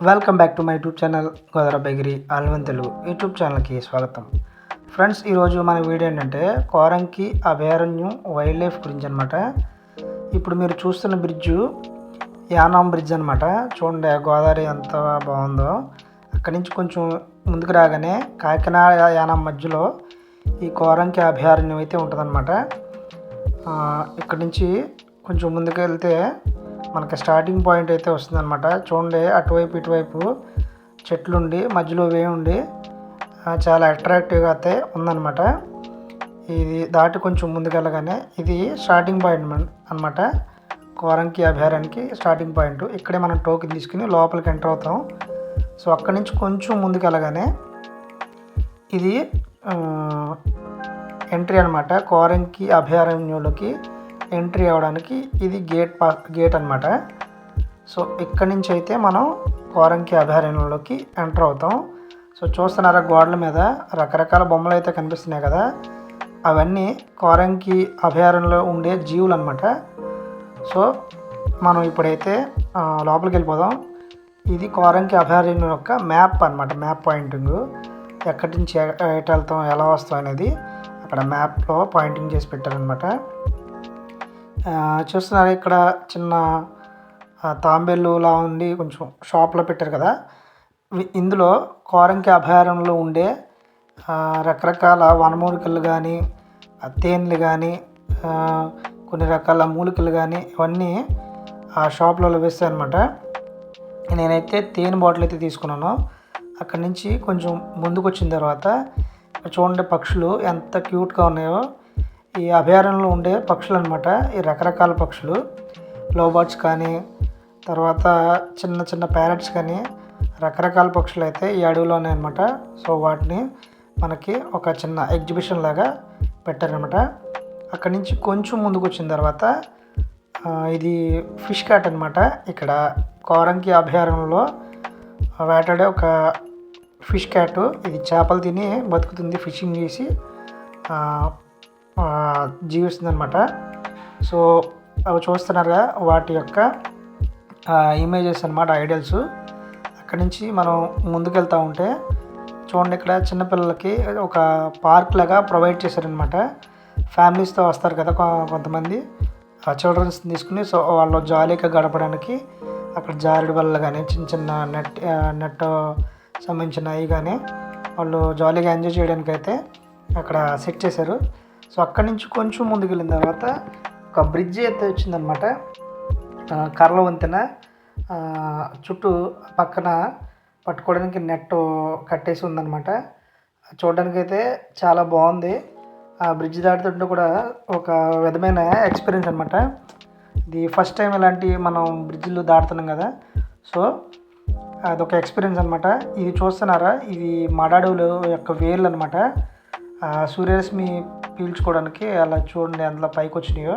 Welcome back to my YouTube channel Godara bakery ఆల్వన్ Telugu YouTube ఛానల్కి స్వాగతం. Friends ఈరోజు మన వీడియో ఏంటంటే కోరంకి అభయారణ్యం వైల్డ్ లైఫ్ గురించి అనమాట ఇప్పుడు మీరు చూస్తున్న బ్రిడ్జు యానాం బ్రిడ్జ్ అనమాట చూడండి గోదావరి ఎంత బాగుందో. అక్కడి నుంచి కొంచెం ముందుకు రాగానే కాకినాడ యానం మధ్యలో ఈ కోరంకి అభయారణ్యం అయితే ఉంటుందన్నమాట. ఇక్కడి నుంచి కొంచెం ముందుకు వెళ్తే మనకి స్టార్టింగ్ పాయింట్ అయితే వస్తుందన్నమాట. చూడండి అటువైపు ఇటువైపు చెట్లుండి మధ్యలో వే ఉండి చాలా అట్రాక్టివ్గా అయితే ఉందన్నమాట. ఇది దాటి కొంచెం ముందుకెళ్ళగానే ఇది స్టార్టింగ్ పాయింట్ అనమాట కోరంకి అభయారానికి స్టార్టింగ్ పాయింట్ ఇక్కడే మనం టోకెన్ తీసుకుని లోపలికి ఎంటర్ అవుతాం. సో అక్కడి నుంచి కొంచెం ముందుకు వెళ్ళగానే ఇది ఎంట్రీ అనమాట కోరంకి అభయారణ్యంలోకి ఎంట్రీ అవ్వడానికి ఇది గేట్ పా గేట్ అనమాట సో ఇక్కడి నుంచి అయితే మనం కోరంకి అభయారణ్యంలోకి ఎంటర్ అవుతాం. సో చూస్తున్నారా గోడల మీద రకరకాల బొమ్మలు అయితే కనిపిస్తున్నాయి కదా. అవన్నీ కోరంకి అభయారణ్యంలో ఉండే జీవులు అనమాట సో మనం ఇప్పుడైతే లోపలికి వెళ్ళిపోదాం. ఇది కోరంకి అభయారణ్యం యొక్క మ్యాప్ అనమాట మ్యాప్ పాయింటింగ్. ఎక్కడి నుంచి ఎటు వెళ్తాం ఎలా వస్తాం అనేది అక్కడ మ్యాప్లో పాయింటింగ్ చేసి పెట్టారనమాట చూస్తున్నారు ఇక్కడ చిన్న తాంబేలులా ఉండి కొంచెం షాప్లో పెట్టారు కదా. ఇందులో కోరంకి అభయారణ్యంలో ఉండే రకరకాల వనమూలికలు కానీ తేనెలు కానీ కొన్ని రకాల మూలికలు కానీ ఇవన్నీ ఆ షాప్లలో వేస్తాయన్నమాట. నేనైతే తేనె బాటిల్ అయితే తీసుకున్నాను. అక్కడి నుంచి కొంచెం ముందుకు వచ్చిన తర్వాత చూడండి పక్షులు ఎంత క్యూట్గా ఉన్నాయో. ఈ అభయారణ్యంలో ఉండే పక్షులు అనమాట ఈ రకరకాల పక్షులు. లోబర్డ్స్ కానీ తర్వాత చిన్న చిన్న ప్యారెట్స్ కానీ రకరకాల పక్షులు అయితే ఈ అడవిలో ఉన్నాయన్నమాట. సో వాటిని మనకి ఒక చిన్న ఎగ్జిబిషన్ లాగా పెట్టారనమాట అక్కడి నుంచి కొంచెం ముందుకు వచ్చిన తర్వాత ఇది ఫిష్ క్యాట్ అనమాట ఇక్కడ కోరంకి అభయారణ్యంలో వేటాడే ఒక ఫిష్ క్యాట్ ఇది చేపలు తిని బతుకుతుంది ఫిషింగ్ చేసి ఆ, జీవిస్తుంది అనమాట సో అవి చూస్తున్నారుగా వాటి యొక్క ఇమేజెస్ అనమాట ఐడియల్స్ అక్కడి నుంచి మనం ముందుకెళ్తూ ఉంటే చూడండి ఇక్కడ చిన్నపిల్లలకి ఒక పార్క్ లాగా ప్రొవైడ్ చేశారనమాట ఫ్యామిలీస్తో వస్తారు కదా కొంతమంది. చిల్డ్రన్స్ తీసుకుని సో వాళ్ళు జాలీగా గడపడానికి అక్కడ జారుడు వల్ల కానీ చిన్న చిన్న నెట్ నెట్ సంబంధించిన అవి కానీ వాళ్ళు జాలీగా ఎంజాయ్ చేయడానికి అయితే అక్కడ సెట్ చేశారు. సో అక్కడి నుంచి కొంచెం ముందుకు వెళ్ళిన తర్వాత ఒక బ్రిడ్జ్ అయితే వచ్చిందనమాట కర్ల వంతెన చుట్టూ పక్కన పట్టుకోవడానికి నెట్ కట్టేసి ఉందన్నమాట. చూడడానికి అయితే చాలా బాగుంది. ఆ బ్రిడ్జ్ దాటుతుంటే కూడా ఒక విధమైన ఎక్స్పీరియన్స్ అనమాట ఇది ఫస్ట్ టైం ఇలాంటి మనం బ్రిడ్జ్లు దాటుతున్నాం కదా. సో అదొక ఎక్స్పీరియన్స్ అనమాట ఇది చూస్తున్నారా? ఇది మడాడవులు యొక్క వేర్లు అనమాట సూర్యరశ్మి పీల్చుకోవడానికి అలా చూడండి అందులో పైకి వచ్చినాయో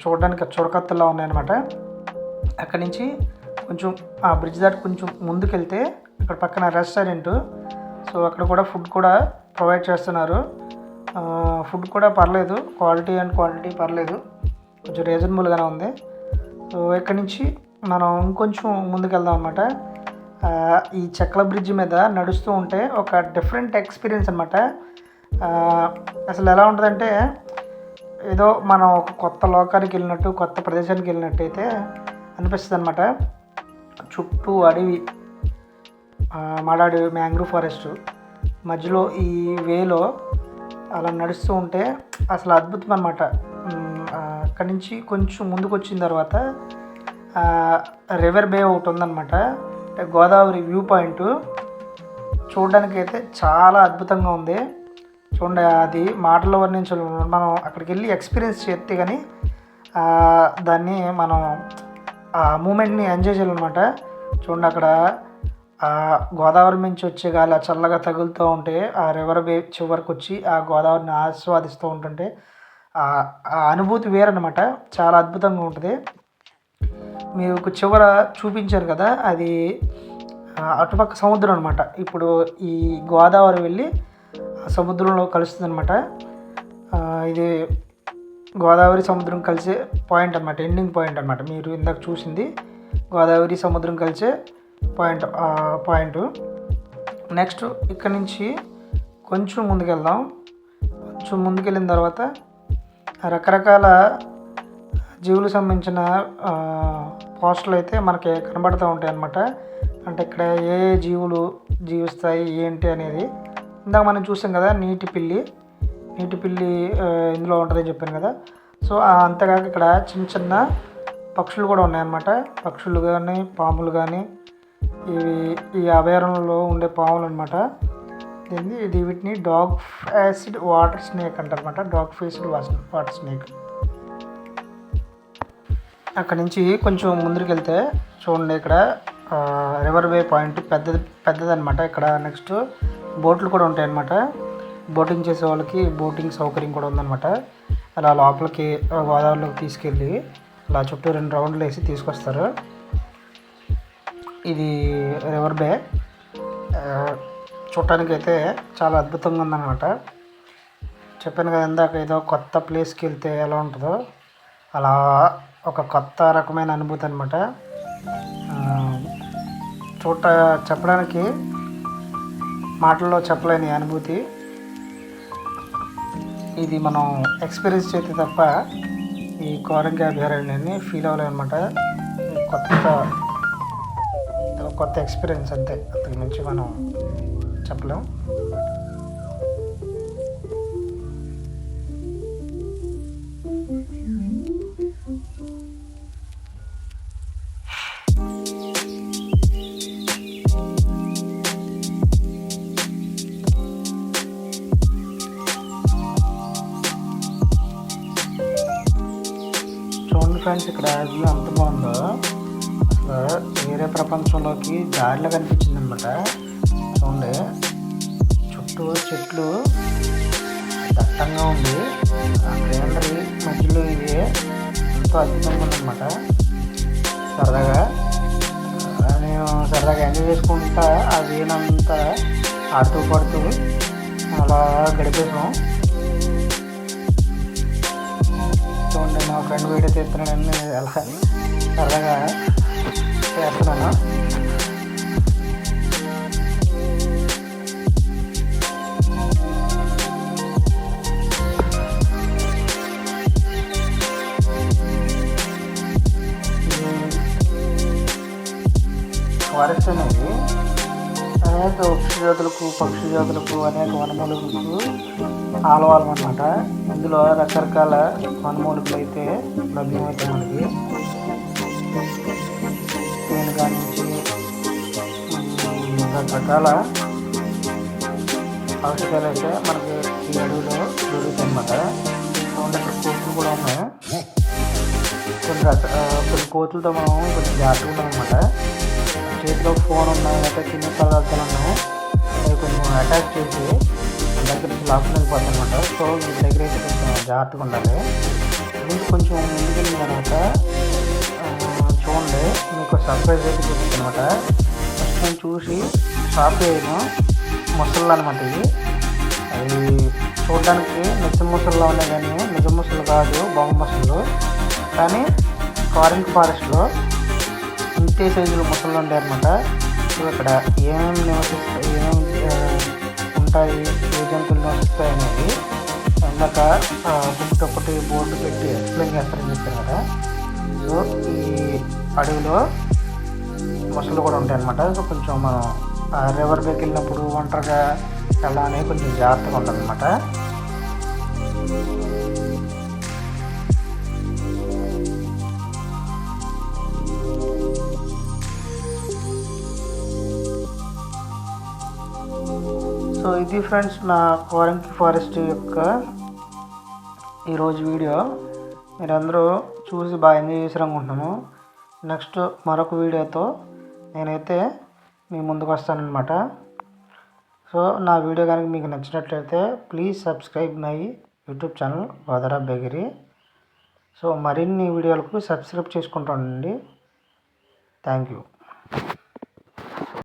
చూడడానికి చుడకత్తలా ఉన్నాయన్నమాట. అక్కడి నుంచి కొంచెం ఆ బ్రిడ్జ్ దాటి కొంచెం ముందుకెళ్తే ఇక్కడ పక్కన రెస్టారెంట్. సో అక్కడ కూడా ఫుడ్ కూడా ప్రొవైడ్ చేస్తున్నారు. ఫుడ్ కూడా పర్లేదు. క్వాలిటీ అండ్ క్వాంటిటీ పర్లేదు. కొంచెం రీజనబుల్గానే ఉంది. సో ఇక్కడి నుంచి మనం ఇంకొంచెం ముందుకెళ్దాం అనమాట ఈ చెక్కల బ్రిడ్జ్ మీద నడుస్తూ ఉంటే ఒక డిఫరెంట్ ఎక్స్పీరియన్స్ అనమాట అసలు ఎలా ఉంటుందంటే ఏదో మనం ఒక కొత్త లోకానికి వెళ్ళినట్టు కొత్త ప్రదేశానికి వెళ్ళినట్టు అయితే అనిపిస్తుంది అనమాట చుట్టూ అడవి మాడాడు మ్యాంగ్రూవ్ ఫారెస్ట్. మధ్యలో ఈ వేలో అలా నడుస్తూ ఉంటే అసలు అద్భుతం అనమాట అక్కడి నుంచి కొంచెం ముందుకు వచ్చిన తర్వాత రివర్ బే ఒకటి ఉందన్నమాట. Godavari view point. చూడడానికి అయితే చాలా అద్భుతంగా ఉంది. చూడండి అది మాటలు వర్ణించడం మనం అక్కడికి వెళ్ళి ఎక్స్పీరియన్స్ చేస్తే కానీ దాన్ని మనం ఆ మూమెంట్ని ఎంజాయ్ చేయాలన్నమాట. చూడండి అక్కడ గోదావరి నుంచి వచ్చే గాలి ఆ చల్లగా తగులుతూ ఉంటే ఆ రివర్ వే చివరికి వచ్చి ఆ గోదావరిని ఆస్వాదిస్తూ ఉంటుంటే ఆ అనుభూతి వేరనమాట చాలా అద్భుతంగా ఉంటుంది. మీకు చివర చూపించారు కదా అది అటుపక్క సముద్రం అనమాట ఇప్పుడు ఈ గోదావరి వెళ్ళి సముద్రంలో కలుస్తుంది అనమాట ఇది గోదావరి సముద్రం కలిసే పాయింట్ అనమాట ఎండింగ్ పాయింట్ అనమాట మీరు ఇందాక చూసింది గోదావరి సముద్రం కలిసే పాయింట్ పాయింట్. నెక్స్ట్ ఇక్కడ నుంచి కొంచెం ముందుకెళ్దాం. కొంచెం ముందుకెళ్ళిన తర్వాత రకరకాల జీవులకు సంబంధించిన పోస్టులు అయితే మనకి కనబడుతూ ఉంటాయి అన్నమాట అంటే ఇక్కడ ఏ ఏ జీవులు జీవిస్తాయి ఏంటి అనేది ఇందాక మనం చూసాం కదా నీటి పిల్లి నీటి పిల్లి ఇందులో ఉంటుందని చెప్పాను కదా. సో అంతేకాక ఇక్కడ చిన్న చిన్న పక్షులు కూడా ఉన్నాయన్నమాట. పక్షులు కానీ పాములు కానీ ఇవి ఈ అభయారణ్యంలో ఉండే పాములు అనమాట దీన్ని ఇది వీటిని డాగ్ యాసిడ్ వాటర్ స్నేక్ అంటారనమాట డాగ్ ఫేసిడ్ వాటర్ స్నేక్. అక్కడ నుంచి కొంచెం ముందుకు వెళ్తే చూడండి ఇక్కడ రివర్ వే పాయింట్ పెద్దది పెద్దదనమాట ఇక్కడ నెక్స్ట్ బోట్లు కూడా ఉంటాయన్నమాట. బోటింగ్ చేసే వాళ్ళకి బోటింగ్ సౌకర్యం కూడా ఉందన్నమాట. అలా లోపలికి గోదావరిలోకి తీసుకెళ్ళి అలా చుట్టూ రెండు రౌండ్లు వేసి తీసుకొస్తారు. ఇది రివర్ బే. చూడటానికైతే చాలా అద్భుతంగా ఉందన్నమాట. చెప్పాను కదా ఇందాక ఏదో కొత్త ప్లేస్కి వెళ్తే ఎలా ఉంటుందో. అలా ఒక కొత్త రకమైన అనుభూతి అనమాట చూడ చెప్పడానికి మాటల్లో చెప్పలేని అనుభూతి. ఇది మనం ఎక్స్పీరియన్స్ చేస్తే తప్ప ఈ కోరంగి అభయారణ్యాన్ని ఫీల్ అవ్వలేమన్నమాట కొత్త కొత్త ఎక్స్పీరియన్స్ అంతే. అంతకు మించి మనం చెప్పలేం. ఫ్రెండ్స్ ఇక్కడ వ్యూ అంత బాగుందో. వేరే ప్రపంచంలోకి దారిలో కనిపించింది అనమాట చూడండి చుట్టూ చెట్లు దట్టంగా ఉంది. ఆ గ్రీనరీ మధ్యలో ఇది ఎంతో అద్భుతంగా ఉందన్నమాట సరదాగా నేను సరదాగా ఎంజాయ్ చేసుకుంటా ఆ వీనంతా ఆడుతూ పడుతూ అలా గడిపేసాం. మా ఫ్రెండ్ వీడియో తీస్తున్నాడని ఎలా సరదాగా చేస్తున్నాను. ఫారెస్ట్ అనేది అనేక వృక్ష జాతులకు పక్షి జాతులకు అనేక వనమూలికలకు ఆలవాలం అనమాట ఇందులో రకరకాల వనమూలికలు అయితే లభ్యమవుతాయి మనకి. దీని నుంచి రకరకాల ఔషధాలు అయితే మనకి ఈ అడవిలో దొరుకుతాయి అనమాట ఇక్కడ కోతులు కూడా ఉన్నాయి. కొన్ని రక కొన్ని కోతులతో మనం కొంచెం జాగ్రత్తగా ఉన్నాం అనమాట చేతిలో ఫోన్ ఉన్నాయి లేకపోతే చిన్న పదార్థాలు ఉన్నాయి అవి కొంచెం అటాచ్ చేసి దగ్గర నుంచి లాక్కొని అనమాట సో మీ దగ్గర అయితే కొంచెం జాగ్రత్తగా ఉండాలి. ముందు కొంచెం ముందుకెళ్ళిన తర్వాత చూడండి. మీకు సర్ప్రైజ్ అయితే చూపిస్తుంది అనమాట ఫస్ట్ నేను చూసి షాప్ చేయను ముసళ్ళు అనమాట ఇది. అది చూడడానికి నిజ ముసళ్ళలో ఉన్నాయి కానీ నిజ ముసలు కాదు బొమ్మ ముసళ్ళు కానీ కారింగ్ ఫారెస్ట్లో ఇంతే సైజులో ముసళ్ళు ఉంటాయి అనమాట సో ఇక్కడ ఏమేమి నివసిస్తాయి ఏమేమి ఉంటాయి ఏ జంతువులు నివసిస్తాయి అనేది ఇందాక బుక్ ఒకటి బోర్డు పెట్టి ఎక్స్ప్లెయిన్ చేస్తారని చెప్పారు. కదా సో ఈ అడవిలో మొసలు కూడా ఉంటాయి అనమాట సో కొంచెం మనం రివర్ దగ్గరికి వెళ్ళినప్పుడు ఒంటరిగా వెళ్ళాలని కొంచెం జాగ్రత్తగా ఉండాలన్నమాట. సో ఇది ఫ్రెండ్స్ నా కోరంకి ఫారెస్ట్ యొక్క ఈరోజు వీడియో మీరందరూ చూసి బాగా ఎంజాయ్ చేసి అనుకుంటున్నాను నెక్స్ట్ మరొక వీడియోతో నేనైతే మీ ముందుకు వస్తానన్నమాట. సో నా వీడియో కనుక మీకు నచ్చినట్లయితే please subscribe my YouTube channel Godara bakery so మరిన్ని వీడియోలకు సబ్స్క్రైబ్ చేసుకుంటానండి. Thank you